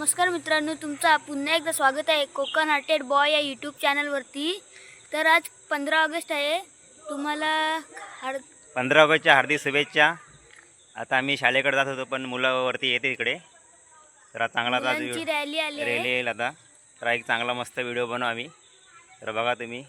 नमस्कार मित्रांनो तुमचं पुन्हा एकदा स्वागत आहे कोकण हार्टेड बॉय या यूट्यूब चॅनलवरती तर आज पंधरा ऑगस्ट आहे. तुम्हाला हार पंधरा ऑगस्टच्या हार्दिक शुभेच्छा. आता आम्ही शाळेकडे जात होतो पण मुलावरती येते इकडे. तर आता चांगला आता मुलांची रॅली आली रेली आहे येईल आता. तर एक चांगला मस्त व्हिडिओ बनवू आम्ही. तर बघा तुम्ही.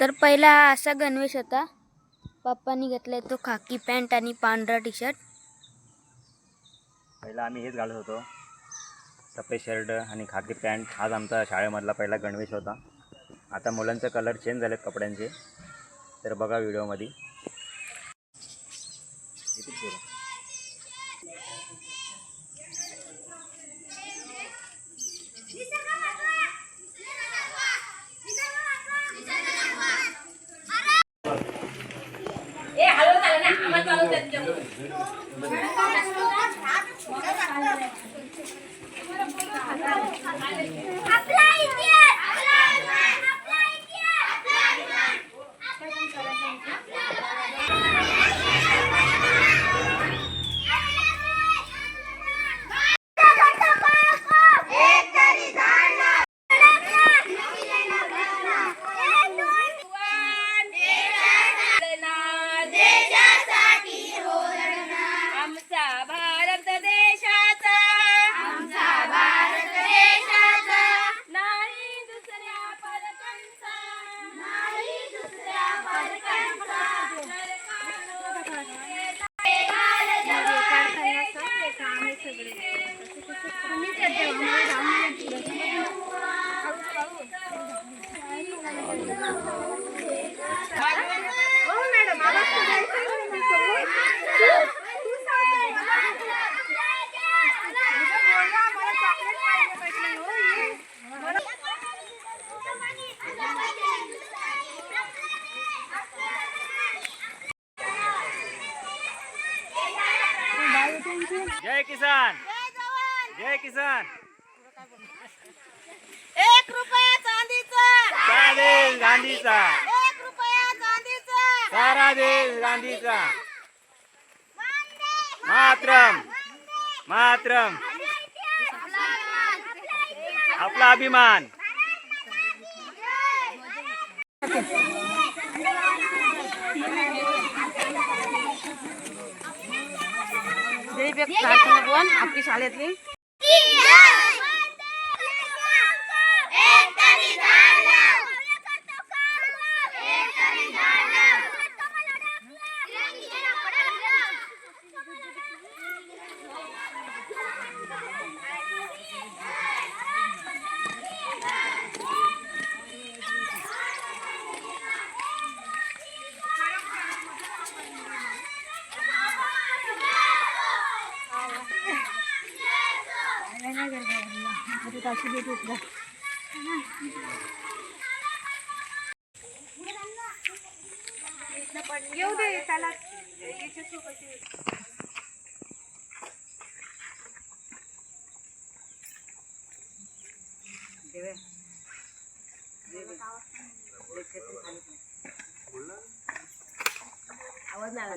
तर पहिला हा असा गणवेश होता. पप्पानी घेतलाय तो खाकी पॅन्ट आणि पांढरा टी शर्ट पहिला आम्ही हेच घालत होतो. सफेद शर्ट आणि खाकी पॅन्ट. हाच आमचा शाळेमधला पहिला गणवेश होता. आता मुलांचे कलर चेंज झालेत कपड्यांचे. तर बघा व्हिडिओमध्ये. जय किसान एक रुपया चांदीचा. देश गांधीचा. एक रुपया चांदीचा. सारा देश गांधीचा मात्रम. मात्रम. आपला अभिमान. आपली शाळेतली. Yeah! आवाज नाही आला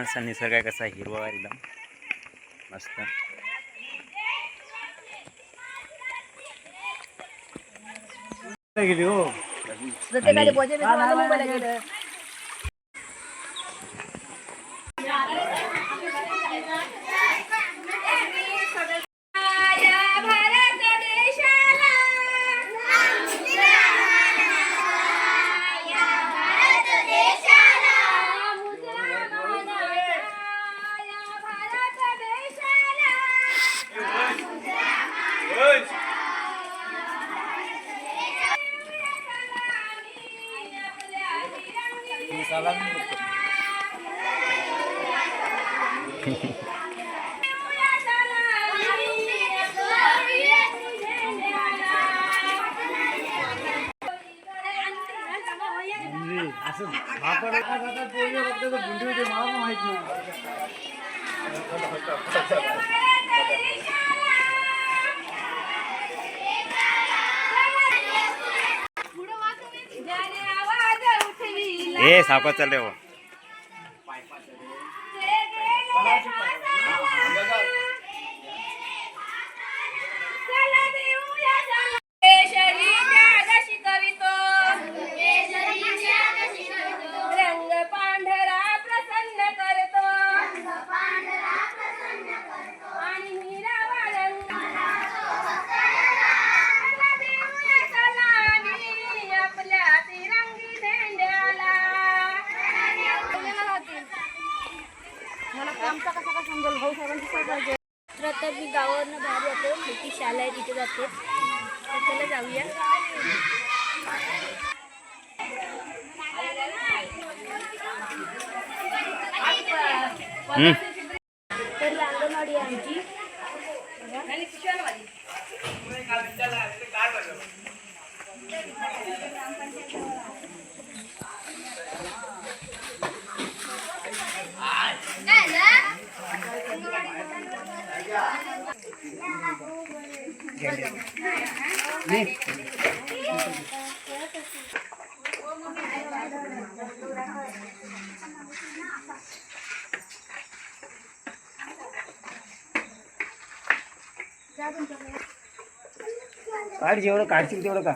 छानसा निसर्ग आहे कसा हिरवा एकदम मस्त. भारत સાફ કચર લેવો काढ जेवढं काढशील तेवढं का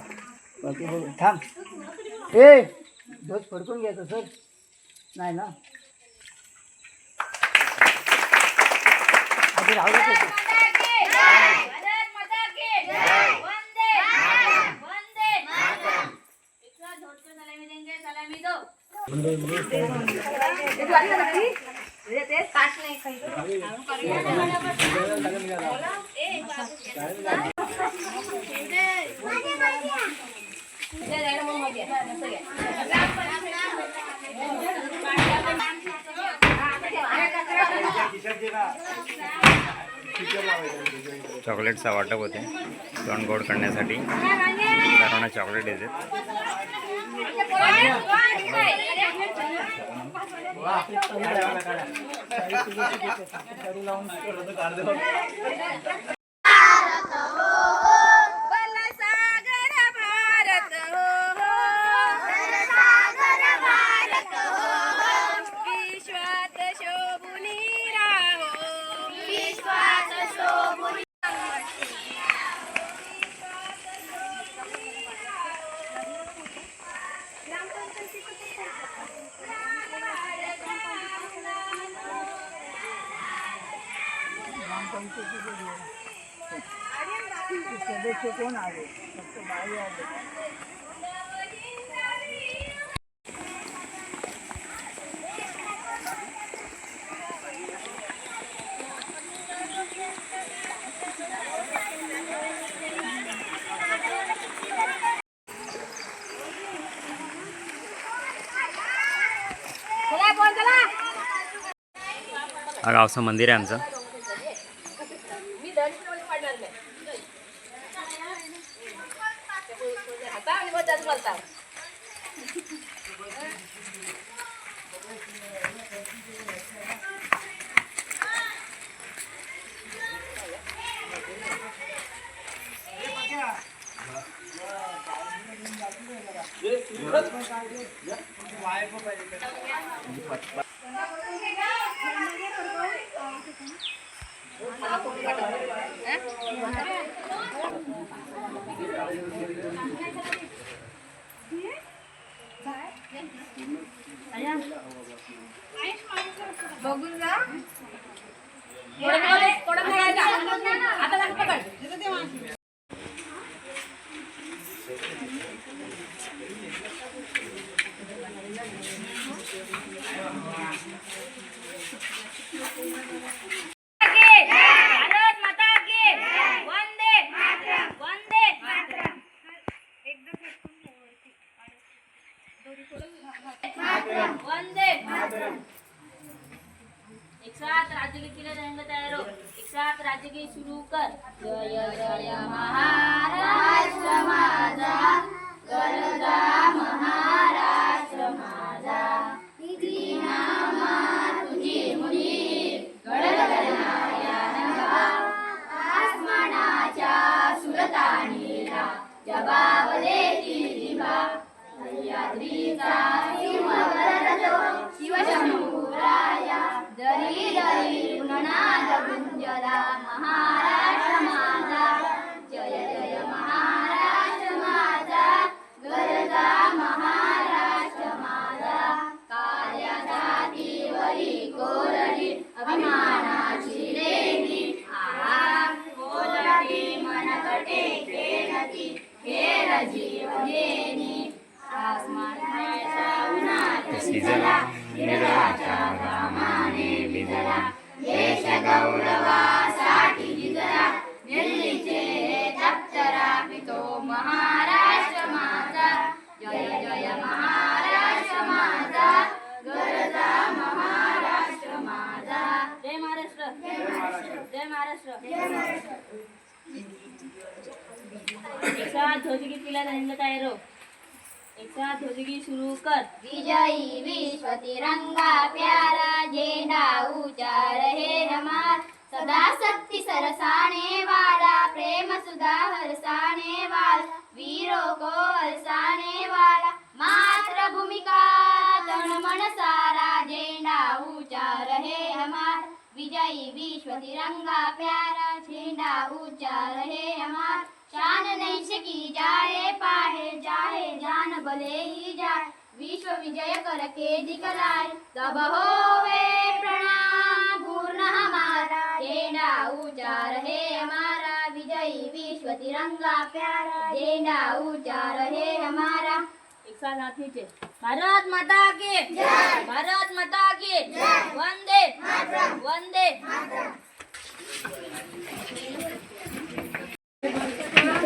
बाकी बघ थांब. ए ध्वज फडकून घ्यायचं सर. नाही ना? आधी राहू चॉकलेटचा वाटप होते. तोंड गोड करण्यासाठी. सर्वांना चॉकलेट येते बलसागर सदस्य कोण आले फक्त बाई आले हा गावचं मंदिर आहे आमचं. बघून जा थोडं थोडं- थोडं पकडायचं. आता एक साथ राज्यगीत के लिए रहेंगे तैयार हो। एक साथ राज्यगीत शुरू कर। जय जय महाराष्ट्र माझा गरजा महाराज। शिवशंभूराया. दरी दरी भिजला. निर्वाच्या घामाने भिजला. देश गौरवासाठी जिजला दिल्लीचे दप्तरा पितो महाराष्ट्र माझा. जय जय महाराष्ट्र माझा. गरजा महाराष्ट्र माझा. जय महाराष्ट्र. जय महाराष्ट्र. जय महाराष्ट्र. एक साथ ध्वजगीत केला रहेंगे तैयार एक साथ ध्वजगीत शुरू कर विजयी विश्व तिरंगा प्यारा झेंडा ऊँचा रहे हमार सदा शक्ति सरसाने वाला, प्रेम सुधा हरसाने वाला, वीरों को हरसाने वाला। मातृभूमि भूमिका तन मन सारा झेंडा ऊँचा रहे हमार विजयी विश्व तिरंगा प्यारा झेंडा ऊँचा रहे हमार शान नैश की जाए जान भले ही जाए विश्व विजय करके दिखलाए तब होवे प्रणाम पूर्ण हमारा. झेंडा ऊंचा रहे हमारा. विजयी विश्व तिरंगा प्यारा. झेंडा ऊंचा रहे हमारा. एक साथ हाथ नीचे भारत माता की. भारत माता की. वंदे. वंदे.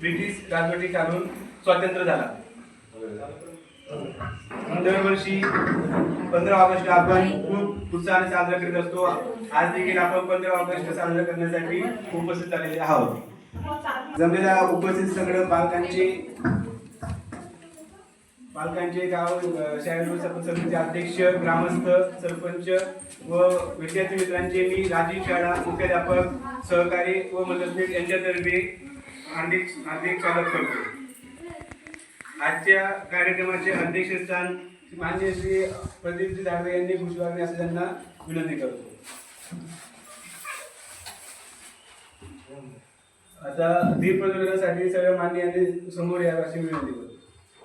ब्रिटिश राजवटी काढून स्वातंत्र्य झाला. दरवर्षी पंधरा ऑगस्ट आपण खूप उत्साहाने साजरा करीत असतो. आज देखील आपण पंधरा ऑगस्ट साजरा करण्यासाठी उपस्थित झालेले आहोत. जमलेल्या उपस्थित सगळं पालकांचे पालकांचे गाव शाळेनुसार अध्यक्ष ग्रामस्थ सरपंच व विद्यार्थी मित्रांचे मी राजीव शाळा मुख्याध्यापक सहकारी व मदतनीस यांच्यातर्फे हार्दिक हार्दिक स्वागत करतो. आजच्या कार्यक्रमाचे अध्यक्षस्थान मान्य श्री प्रदीपजी दाडवे यांनी भूषवावे असं त्यांना विनंती करतो. आता दीप प्रदर्शनासाठी सगळ्या मान्य यांनी समोर यावं अशी विनंती करतो.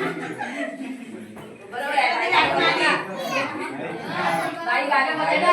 बरोबर आहे ताई गाणं होते ना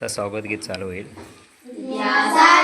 स्वागत गीत चालू होईल. さい。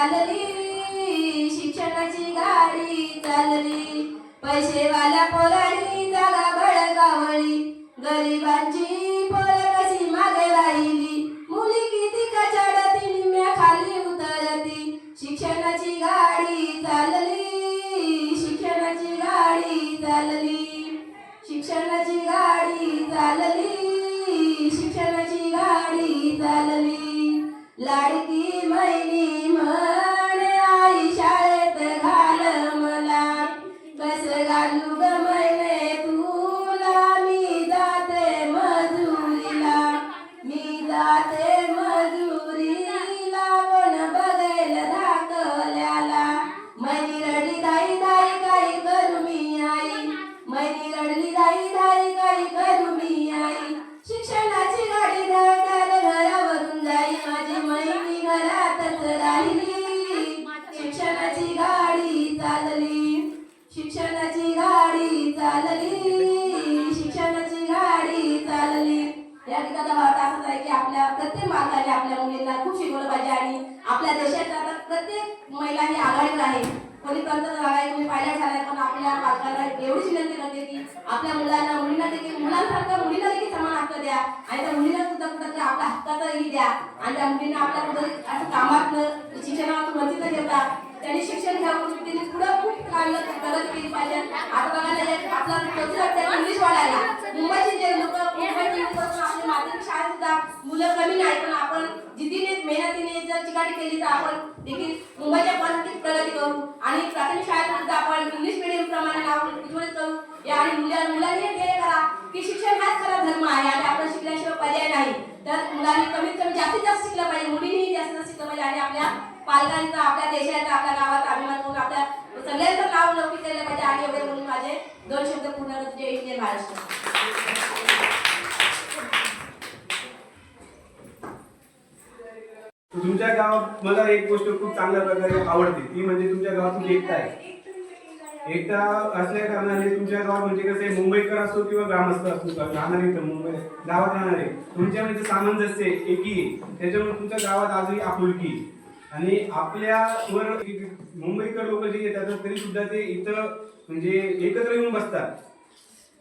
चालली. शिक्षणाची गाडी चालली. पैसेवाल्या पोरांनी जागा बळकावली गरिबांची तर मुलांनी कमीत कमी जास्तीत जास्त शिकलं पाहिजे. मुलींनी जास्तीत जास्त शिकलं पाहिजे. आणि आपल्या पालकांचा आपल्या देशाचा आपल्या गावाचा अभिमान करून आपल्या सगळ्यांचं नाव लौकिक केलं पाहिजे. आणि एवढे म्हणून माझे दोन शब्द पूर्ण करतो जय हिंद, महाराष्ट्र. तुमच्या गावात मला एक गोष्ट खूप चांगल्या प्रकारे आवडते. ती म्हणजे तुमच्या गावातून एकता आहे. एकदा असल्या कारणाने तुमच्या गावात म्हणजे कसं आहे मुंबईकर असो किंवा ग्रामस्थ असो राहणार इथं मुंबई गावात राहणारे तुमच्यामध्ये म्हणजे सामंजस्य एकी त्याच्यामुळे तुमच्या गावात आजही आपुलकी. आणि आणि आपल्यावर मुंबईकर लोक जे येतात तरी सुद्धा ते इथं म्हणजे एकत्र येऊन बसतात.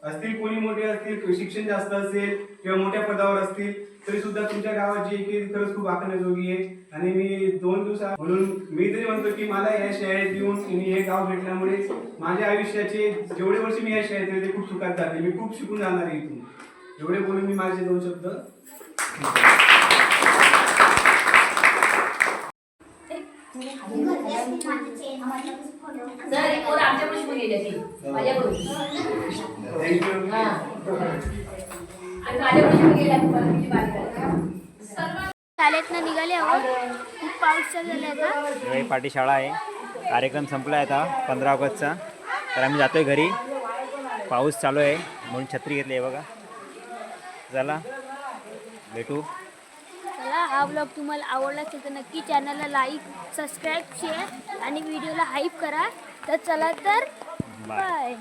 असतील कोणी मोठे असतील शिक्षण जास्त असेल किंवा मोठ्या पदावर असतील तरी सुद्धा तुमच्या गावात जी की खरंच खूप आखण्याजोगी आहे. आणि मी दोन दिवसा म्हणून मी तरी म्हणतो की मला या शाळेत येऊन हे गाव भेटल्यामुळे माझ्या आयुष्याचे जेवढे वर्ष मी या शाळेत ते खूप सुखात जाते. मी खूप शिकून जाणार आहे इथून. एवढे बोलून मी माझे दोन शब्द एक थँक्यू शाळेतनं निघाल्यावर खूप पाऊस झाला पाठी शाळा आहे. कार्यक्रम संपला आहे आता पंधरा ऑगस्टचा. तर आम्ही जातोय घरी. पाऊस चालू आहे म्हणून छत्री घेतली आहे बघा. चला भेटू. चला हा ब्लॉग तुम्हाला आवडला असेल तर नक्की चॅनलला लाईक सबस्क्राईब शेअर आणि व्हिडिओला हाईप करा. तर चला तर बाय